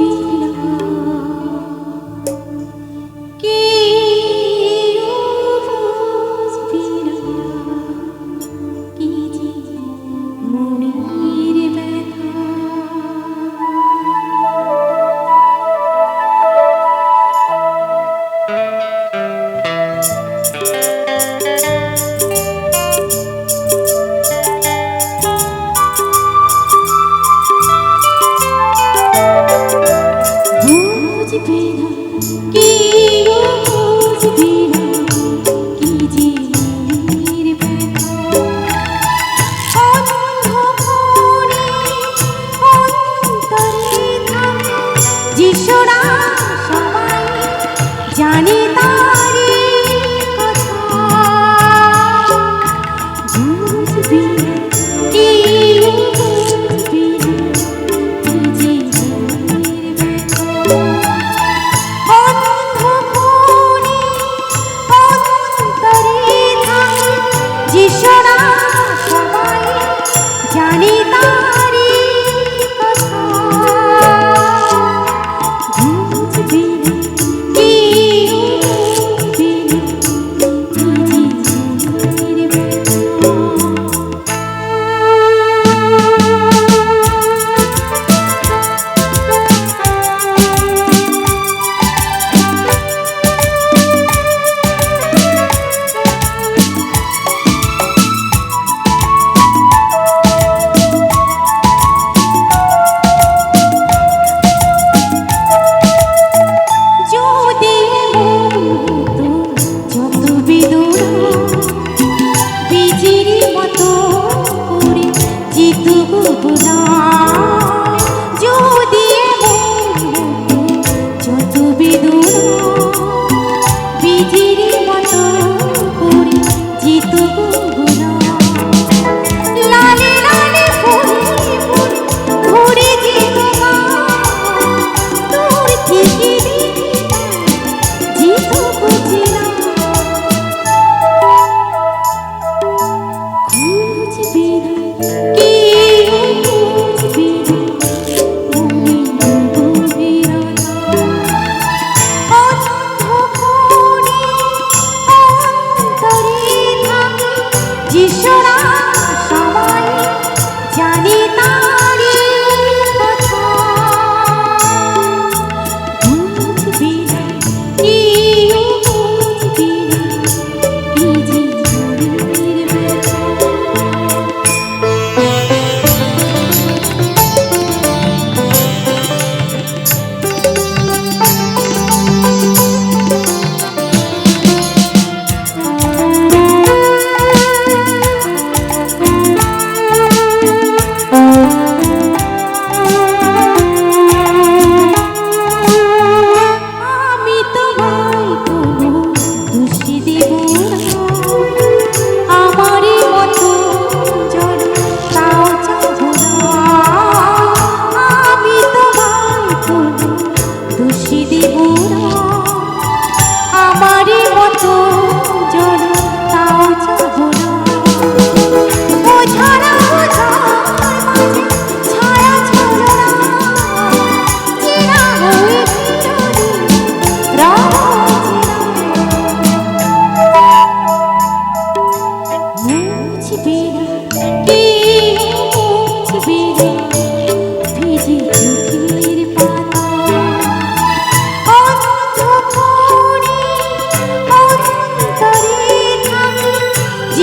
be বুঝবে না কি বুঝবে না কি যে যিশুরা সবাই জানে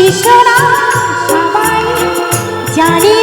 শিষ্যরা সবাই জানি